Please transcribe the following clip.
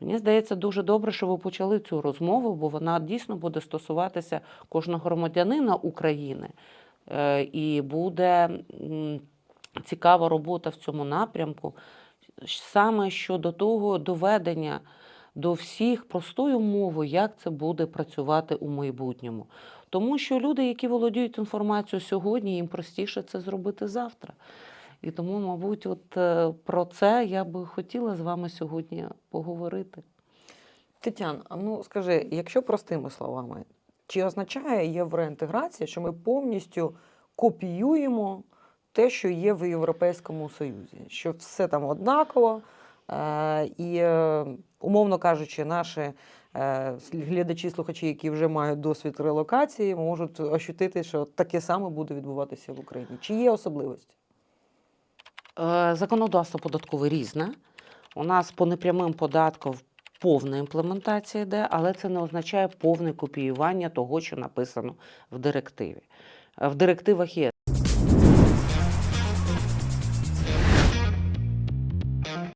Мені здається, дуже добре, що ви почали цю розмову, бо вона дійсно буде стосуватися кожного громадянина України. Е, І буде цікава робота в цьому напрямку, саме щодо того доведення до всіх простою мовою, як це буде працювати у майбутньому. Тому що люди, які володіють інформацією сьогодні, їм простіше це зробити завтра. І тому, мабуть, от е, про це я би хотіла з вами сьогодні поговорити. Тетян, ну скажи, якщо простими словами, чи означає євроінтеграція, що ми повністю копіюємо те, що є в Європейському Союзі? Що все там однаково, е, і, е, умовно кажучи, наші глядачі, слухачі, які вже мають досвід релокації, можуть ощутити, що таке саме буде відбуватися в Україні. Чи є особливості? Е, Законодавство податкове різне. У нас по непрямим податкам повна імплементація йде, але це не означає повне копіювання того, що написано в директиві. Е, В директивах є